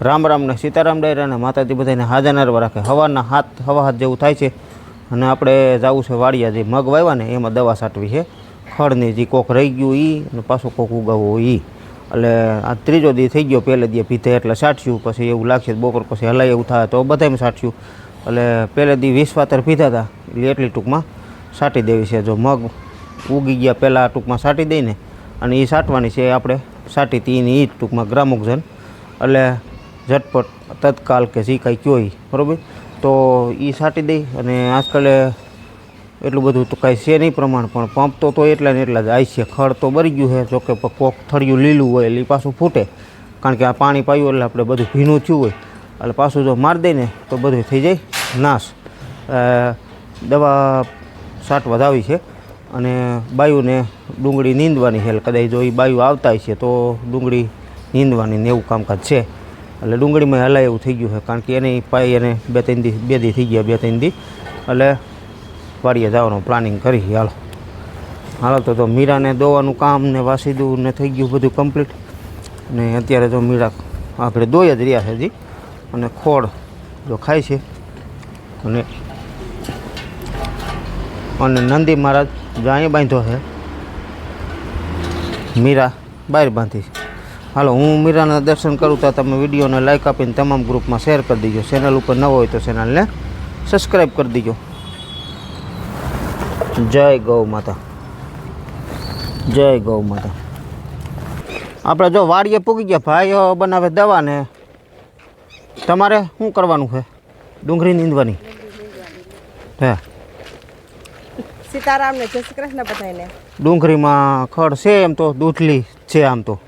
રામ રામને સીતારામ ડાયરાને માતાજી બધાને હાજર નારવા રાખે. હવાના હાથ, હવા હાથ જેવું થાય છે. અને આપણે જવું છે વાડિયા જે મગ વાવ્યા ને, એમાં દવા છાંટવી છે. ખડની જે કોક રહી ગયું એ અને પાછું કોક ઉગાવવું એ એટલે આ ત્રીજો દી થઈ ગયો, પહેલે દી પીધે એટલે છાંટ્યું પછી એવું લાગશે બપોર પછી હલાય એવું થાય તો બધામાં છાંટ્યું એટલે પહેલે દી વીસ વાતર પીધા હતા, એટલે એટલી ટૂંકમાં છાંટી દેવી છે. જો મગ ઉગી ગયા પહેલાં ટૂંકમાં છાંટી દઈને અને એ સાટવાની છે આપણે છાંટી તીની એ જ ટૂંકમાં ગ્રામોક્ઝન એટલે ઝટપટ તત્કાલ કે જે કાંઈ કયો બરોબર? તો એ છાંટી દઈ અને આજકાલે એટલું બધું તો કાંઈ છે નહીં પ્રમાણ, પણ પંપ તો તો એટલા ને એટલા જ આવી છે. ખડ તો બરી ગયું છે, જોકે કોક થળિયું લીલું હોય એટલે પાછું ફૂટે. કારણ કે આ પાણી પાયું એટલે આપણે બધું ભીનું થયું હોય. એટલે પાછું જો મારી દઈને તો બધું થઈ જાય નાશ. દવા છાંટવા આવી છે અને બાયુને ડુંગળી નીંદવાની છે. એટલે કદાચ જો એ બાયુ આવતા છે તો ડુંગળી નીંદવાની ને એવું કામકાજ છે. એટલે ડુંગળીમાં હલાય એવું થઈ ગયું છે. કારણ કે એની પાઈ એને બે ત્રણ દી બે દી થઈ ગયા, બે ત્રણ દી. એટલે વાડીએ જવાનું પ્લાનિંગ કરી હાલો. હાલો, તો તો મીરાને દોવાનું કામ ને વાસીદું ને થઈ ગયું બધું કમ્પ્લીટ. ને અત્યારે તો મીરા આપણે દોઈ જ રહ્યા છે હજી. અને ખોળ જો ખાય છે. અને અને નંદી મહારાજ અહીંયા બાંધ્યો છે. મીરા બહાર બાંધી છે. હાલો હું મીરાના દર્શન કરું તો તમે વિડીયોને લાઈક આપીને તમામ ગ્રુપમાં શેર કરી દીજો. ચેનલ ઉપર ન હોય તો ચેનલને સબસ્ક્રાઈબ કરી દીજો. જય ગૌ માતા. જય ગૌ માતા. આપણે જો વાડીએ પૂગી ગયા. ભાઈઓ બનાવે દવા ને. તમારે શું કરવાનું છે? ડુંગળી નીંદવાની હે. સીતારામ ને જય શ્રી કૃષ્ણ બધાને ડુંગળીમાં ખડ છે એમ તો દૂધલી છે આમ તો.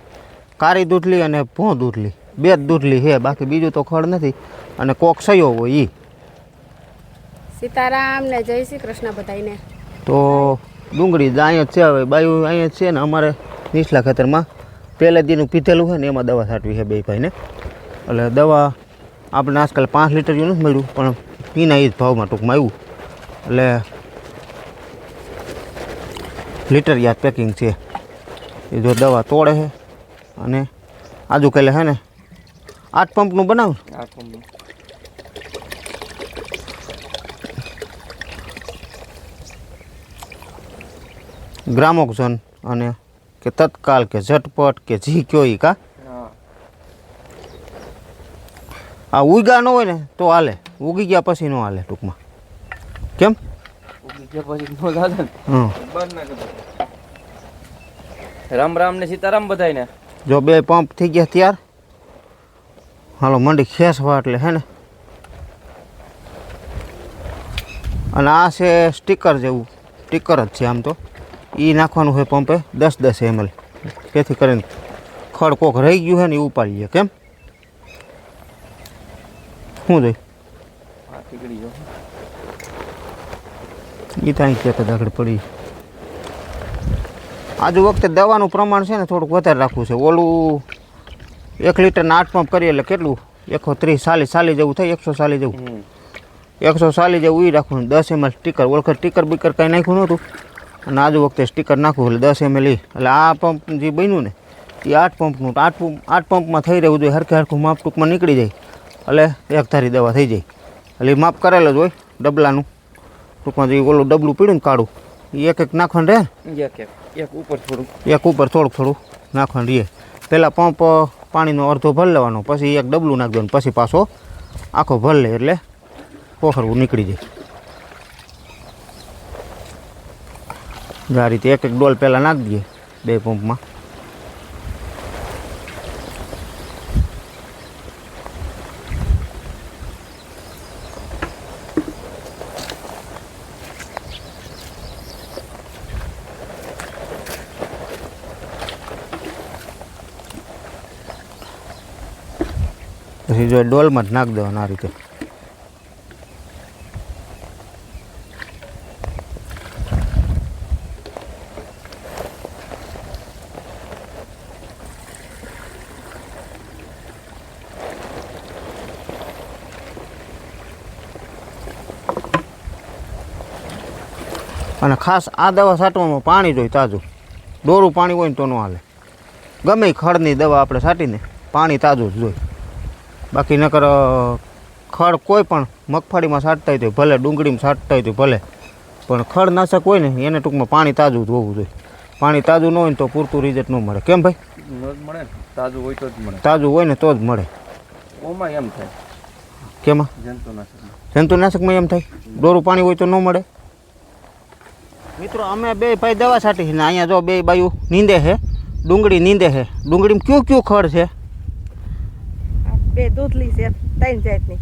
કાળી દૂધલી અને ભોં દૂધલી. બે જ દૂધલી છે બાકી બીજું તો ખડ નથી. અને કોક સયો હોય એ સીતારામ ને જય શ્રી કૃષ્ણ બધાને તો ડુંગળી અહીંયા જ છે હવે બાયું અહીંયા છે ને અમારે નીચલા ખેતરમાં. પહેલે દીનું પીધેલું છે ને એમાં દવા છાંટવી છે બે ભાઈને. એટલે દવા આપણે આજકાલ પાંચ લીટર જેવું નથી મળ્યું પણ પીના એ જ ભાવમાં ટૂંકમાં આવ્યું એટલે લીટર યાદ પેકિંગ છે. એ જો દવા તોડે છે અને આજુ કાલે છે ને આઠ પંપનું બનાવ? ગ્રામોક્ઝન અને કે તત્કાલ કે ઝટપટ કે જી કયો ઈ કા? આ ઉગા ન હોય ને તો હાલે. ઉગી ગયા પછી ન હાલે ટૂંકમાં. કેમ? હં રામ રામ ને સીતારામ બધાય ને જો બે પંપ થઈ ગયા ત્યાર. હાલો મંડી ખેંચવા એટલે હે ને? અને આ છે સ્ટીકર જેવું. સ્ટીકર જ છે આમ તો. એ નાખવાનું છે પંપે દસ દસ એમએલ જેથી કરીને ખડ કોક રહી ગયું છે ને એ ઉપાડીએ કેમ? શું જોઈ? આ ઠીકડી જો. એ ત્યાં ક્યાંક દાખલ પડી. આજુ વખતે દવાનું પ્રમાણ છે ને થોડુંક વધારે રાખવું છે. ઓલું એક લીટરના આઠ પંપ કરીએ એટલે કેટલું? એકસો ત્રીસ ચાલીસ ચાલીસ જેવું થાય એકસો ચાલીસ જેવું. એકસો ચાલીસ જેવું એ રાખવું. દસ એમએલ સ્ટીકર ઓળખર સ્ટીકર બીકર કાંઈ નાખ્યું નહોતું. અને આજુ વખતે સ્ટીકર નાખવું એટલે દસ એમએલ એ એટલે આ પંપ જે બન્યું ને એ આઠ પંપનું આઠ પંપ આઠ પંપમાં થઈ રહ્યું જોઈએ. હરખે હરખું માપ ટૂંકમાં નીકળી જાય. એટલે એક ધારી દવા થઈ જાય. એટલે એ માપ કરેલ જ હોય ડબલાનું. ટૂંકમાં જે ઓલું ડબલું પીડ્યું ને કાઢું એ એક એક નાખવાનું રહે એક એક. એક ઉપર થોડું. એક ઉપર થોડુંક થોડું નાખવાનું રહીએ પહેલાં પંપ પાણીનો અડધો ભરી લેવાનો, પછી એક ડબલું નાખી દેવાનું, પછી પાછો આખો ભરી લે એટલે પોખરવું નીકળી જાય. આ રીતે એક એક ડોલ પહેલાં નાખી દઈએ બે પંપમાં. પછી જો ડોલમાં જ નાખી દેવાનું આ રીતે. અને ખાસ આ દવા છાંટવામાં પાણી જોઈએ તાજું. દોરું પાણી હોય ને તો ન હાલે. ગમે ખડની દવા આપણે છાંટીને પાણી તાજું જ જોઈએ. બાકી નકર ખડ કોઈ પણ મગફળીમાં છાંટતા હોય તો ભલે ડુંગળીમાં છાંટતા હોય તો ભલે. પણ ખડનાશક હોય ને એને ટૂંકમાં પાણી તાજું જ હોવું જોઈએ. પાણી તાજું ન હોય ને તો પૂરતું રિઝલ્ટ ન મળે. કેમ ભાઈ? મળે તાજું હોય તો જ મળે. તાજું હોય ને તો જ મળે. ઓમાં એમ થાય. કેમાં? જંતુનાશકમાં. જંતુનાશકમાં એમ થાય? ડોરું પાણી હોય તો ન મળે? મિત્રો અમે બે ભાઈ દવા છાંટી છે ને અહીંયા જો બે બાયું નીંદે છે ડુંગળી નીંદે છે. ડુંગળીમાં કયું કયું ખડ છે? બે દૂધલી છે ત્રણ જાતની.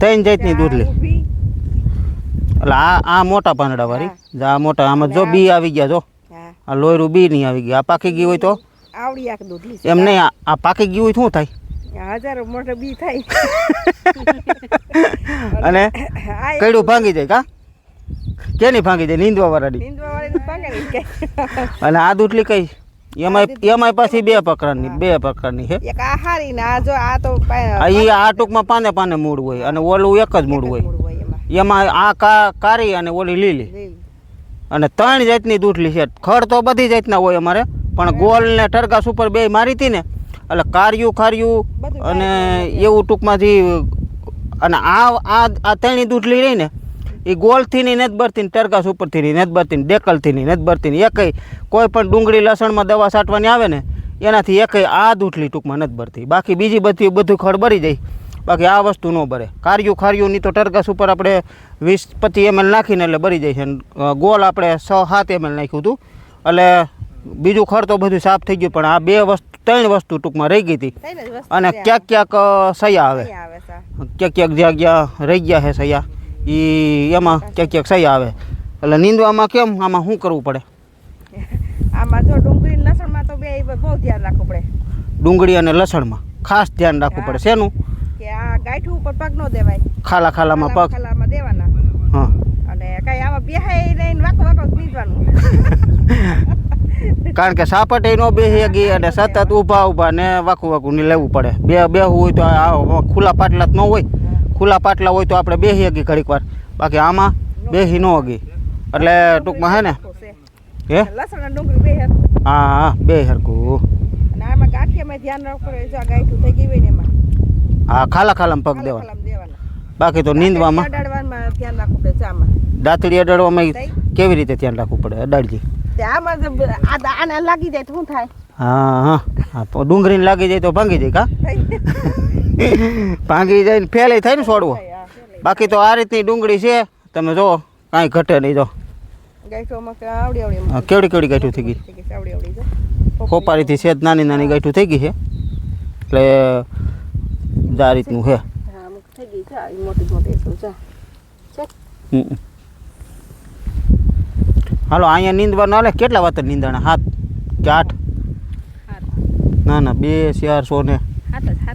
ત્રણ જાતની દૂધલી? એટલે આ આ મોટા પાંદડા વાળી. આ મોટા આમાં જો બી આવી ગયા જો. આ લોયરું બી નહીં આવી ગયા. આ પાકી ગયું હોય તો? આવડી આખ દૂધલી એમ નહીં આ- પાકી ગયું હોય શું થાય? હજારો મોટો બી થાય. અને કઈડું ભાંગી જાય કા? કેની ભાંગી જાય? નીંદવા વાળાની અને આ દૂધલી કઈ? એમાંય એમાંય પાછી બે પ્રકારની બે પ્રકારની છે એક આ ને આ જો આ તો આ ઈ આ ટૂંકમાં પાને પાને મૂળ હોય અને ઓલું એક જ મૂળ હોય. એમાં. આ કા કારી અને ઓલી લીલી. લીલી. અને ત્રણ જાતની દૂધલી છે. ખડ તો બધી જાતના હોય અમારે પણ ગોલ ને ટરગાસ ઉપર બે મારી હતી ને એટલે કાર્યું ખાર્યું અને એવું ટૂંકમાંથી અને આ આ આ ત્રણેય દૂધલી રહી ને એ ગોલથી ની નથી ભરતી ને ટરગાસ ઉપરથી ની નથી ભરતી ડેકલથી ની નથી ભરતી ને એકય કોઈ પણ ડુંગળી લસણમાં દવા છાંટવાની આવે ને એનાથી એકય આ દૂઠલી ટૂંકમાં નથી ભરતી બાકી બીજી બધી બધું ખડ બરી જાય. બાકી આ વસ્તુ ન ભરે કાર્યું ખાર્યું નહીં તો ટરગાસ ઉપર આપણે વીસ પચીસ એમએલ નાખીને એટલે બરી જાય છે. ગોલ આપણે છ સાત એમએલ નાખ્યું હતું. એટલે બીજું ખડ તો બધું સાફ થઈ ગયું પણ આ બે વસ્તુ ત્રણ વસ્તુ ટૂંકમાં રહી ગઈ હતી. અને ક્યાંક ક્યાંક સયા આવે. ક્યાંક ક્યાંક જ્યાં જ્યાં રહી ગયા છે સયા. એ એમાં ક્યાંક ક્યાંક સહી આવે. એટલે નીંદવામાં કેમ? આમાં શું કરવું પડે? આમાં જો ડુંગળી લસણમાં તો બે બહુ ધ્યાન રાખવું પડે. ડુંગળી અને લસણમાં ખાસ ધ્યાન રાખવું પડે. શેનું? કે આ ગાંઠું ઉપર પગ ન દેવાય. ખાલા ખાલામાં પગ. ખાલામાં દેવાના. હા. અને કઈ આવા બેહાઈ લઈને વાકો વાકો નીંદવાનું. કારણ કે સાપટે ન બેસી ગઈ અને સતત ઊભા ઊભા ને વાકું વાકું ને લેવું પડે. બે બેહવું હોય તો આ ખુલ્લા પાટલા જ ન હોય. ખુલ્લા પાટલા હોય તો આપણે બેસી હગી ઘડીક વાર. બાકી આમાં બેસી ન ગઈ એટલે ટૂંકમાં હે ને? હે? હા હા બે હરકું અને આમાં ગાંઠિયામાં ધ્યાન રાખવું પડે જો આ થઈ ગઈ હોય એમાં. હા ખાલા ખાલામાં પગ દેવા દેવાના. બાકી તો નીંદવામાં દાંતડી અડાડવામાં કેવી રીતે ધ્યાન રાખવું પડે અડાડજી. આને લાગી જાય તો શું થાય? હા હા. ડુંગળીને લાગી જાય તો ભાંગી જાય કા? ભાંગી જાય ને ફેલાઈ થાય ને છોડવો બાકી તો આ રીતની ડુંગળી છે તમે જો કાંઈ ઘટે નહીં જો. કેવડી કેવડી ગાંઠું થઈ ગઈ? ખોપારીથી છે, નાની નાની ગાંઠું થઈ ગઈ છે. એટલે આ રીતનું છે. હાલો અહીંયા નીંદવાનું હાલે કેટલા વાત નીંદાણા? હાથ કે આઠ? ના ના બે ચાર સો ને.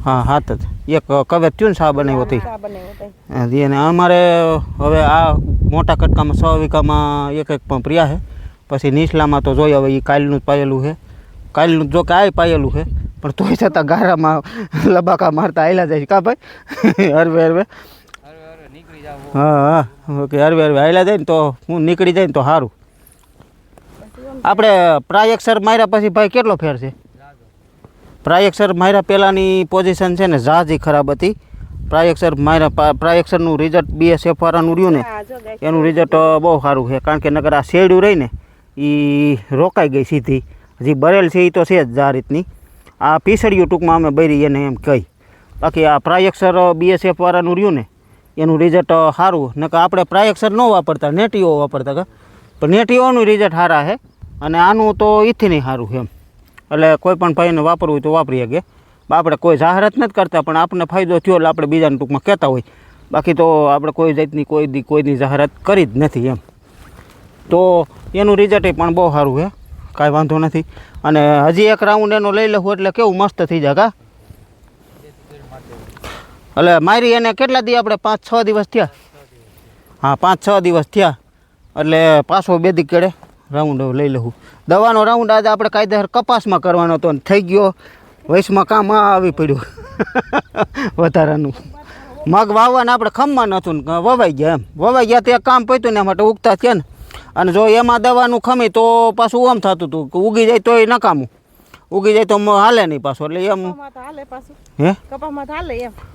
હા હાથ જ. એક કવે ત્યુન સા બનાવી હતી અને અમારે હવે આ મોટા કટકામાં સો વીઘામાં એક એક પંપ રહ્યા છે. પછી નીચલામાં તો જોઈએ હવે એ કાલનું જ પાયેલું છે. કાલનું જો કે આ પાયેલું છે પણ તોય છતાં ગારામાં લબાકા મારતા આવેલા જાય છે. કા ભાઈ? હરવે હરવે. હા હા. ઓકે હરવે હરવે. આવેલા જાય ને તો હું નીકળી જાય ને તો સારું આપણે પ્રાયક્ષર માર્યા પછી ભાઈ કેટલો ફેર છે? પ્રાયક્ષર મારા પહેલાંની પોઝિશન છે ને ઝાઝી ખરાબ હતી. પ્રાયક્ષર મારા પ્રાયક્ષરનું રિઝલ્ટ બીએસએફ વાળાનું રહ્યું ને એનું રિઝલ્ટ બહુ સારું છે. કારણ કે નગર આ શેડ્યું રહી ને એ રોકાઈ ગઈ સીધી. હજી બરેલ છે એ તો છે જ આ રીતની. આ પીસળિયું ટૂંકમાં અમે બરી એને એમ કહી. બાકી આ પ્રાયક્ષર બીએસએફ વાળાનું રહ્યું ને એનું રિઝલ્ટ સારું. નકર આપણે પ્રાયક્ષર ન વાપરતા નેટીઓ વાપરતા કા. પણ નેટીઓનું રિઝલ્ટ સારા છે. અને આનું તો ઈથી નહીં સારું છે એમ. એટલે કોઈ પણ ભાઈને વાપરવું હોય તો વાપરી શકીએ આપણે કોઈ જાહેરાત નથી કરતા, પણ આપણને ફાયદો થયો એટલે આપણે બીજાને ટૂંકમાં કહેતા હોય. બાકી તો આપણે કોઈ જાતની, કોઈ દી, કોઈની જાહેરાત કરી જ નથી એમ. તો એનું રિઝલ્ટ પણ બહુ સારું છે કાંઈ વાંધો નથી. અને હજી એક રાઉન્ડ એનો લઈ લઉં એટલે કેવું મસ્ત થઈ જાય કા? એટલે મારી એને કેટલા દી આપણે પાંચ છ દિવસ થયા? હા, પાંચ છ દિવસ થયા. એટલે પાછો બે દી કેડે રાઉન્ડ લઈ લઉં. દવાનો રાઉન્ડ આજે આપણે કાયદેસર કપાસમાં કરવાનો હતો ને થઈ ગયો. વયસમાં કામ આ આવી પડ્યું. વધારાનું. મગ વાવવાને આપણે ખમવા નહોતું ને વવાઈ ગયા એમ. વવાઈ ગયા તે કામ પત્યું ને માટે ઉગતા થયા ને. અને જો એમાં દવાનું ખમી તો પાછું આમ થતું હતું. કે ઉગી જાય તો એ નકામું ઉગી જાય તો હાલે નહીં પાછો. એટલે એમ હે?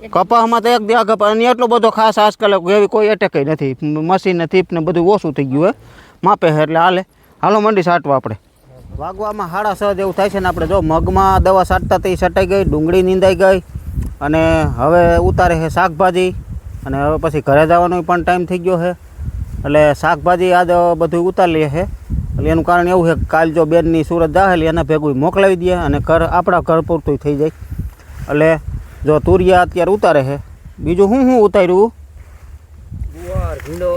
કપાસમાં તો એક દી આગળ પણ એટલો બધો ખાસ આજકાલ એવી કોઈ એટેક નથી. મશીન ને થીપ ને બધું ઓછું થઈ ગયું હે. માપે એટલે હાલે. હાલો મંડી સાટવા આપણે. વાગવામાં સાડા છ જેવું થાય છે ને આપણે જો મગમાં દવા સાટતા તે સટાઈ ગઈ ડુંગળી નીંદાઈ ગઈ અને હવે ઉતારે છે શાકભાજી અને હવે પછી ઘરે જવાનો પણ ટાઈમ થઈ ગયો છે. એટલે શાકભાજી આજ બધું ઉતારી છે. એટલે એનું કારણ એવું છે કે કાલ જો બેનની સુરત જાહેલી એને ભેગું મોકલાવી દે અને ઘર આપણા ઘર પૂરતું થઈ જાય. એટલે જો તુરિયા અત્યારે ઉતારે છે. બીજું શું શું ઉતાર્યું? ગુવાર ભીંડો.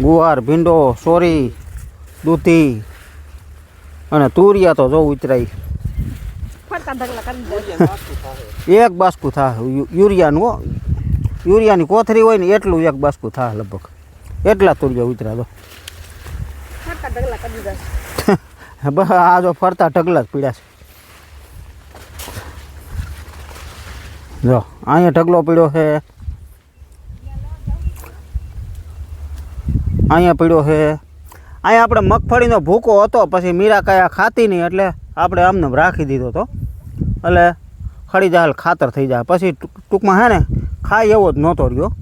ગુવાર ભીંડો સોરી. દૂધી. અને તુરિયા તો જો ઉતરાઈ ફરતા ઢગલા કરી દે એક બાસ્કું થા યુરિયાનું યુરિયાની કોથરી હોય ને એટલું એક બાસ્કું થાય લગભગ. એટલા તુરિયા ઉતરા તો ફરતા ઢગલા કરી દીધા બસ આ જો ફરતા ઢગલા જ પીડ્યા છે. જો અહીંયા ઢગલો પીડ્યો છે. અહીંયા પીડ્યો છે. અહીંયા આપણે મગફળીનો ભૂકો હતો, પછી મીરા કાયા ખાતી નહીં, એટલે આપણે આમને રાખી દીધો હતો એટલે ખડી જાય ખાતર થઈ જાય. પછી ટૂંક- ટૂંકમાં હે ને, ખાય એવો જ નહોતો રહ્યો.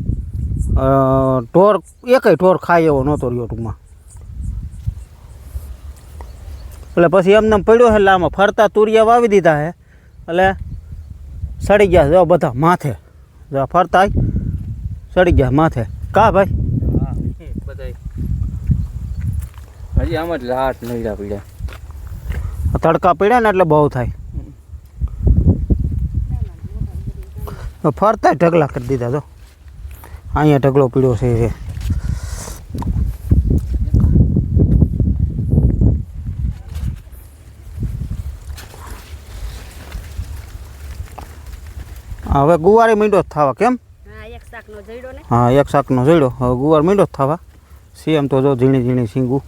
ઢોર, એકેય ઢોર ખાય એવો નહોતો રહ્યો ટૂંકમાં. એટલે પછી એમને એમ પડ્યો છે એટલે આમાં ફરતા તુરિયા વાવી દીધા છે એટલે સડી ગયા જો બધા માથે. જો ફરતા સડી ગયા માથે. કા ભાઈ હા બધાય હજી આમ જ લાટ નહીરા પીડ્યા. તડકા પડ્યા ને એટલે બહુ થાય. તો ફરતા ઢગલા કરી દીધા તો. અહીંયા ઢગલો પીડ્યો છે એ. હવે ગુવારે મીંડો જ થવા કેમ? હા એક શાકનો જઈડો ને. હા એક શાકનો જોડ્યો હવે ગુવાર મીંડો જ થવા. સેમ તો જો ઝીણી ઝીણી શીંગું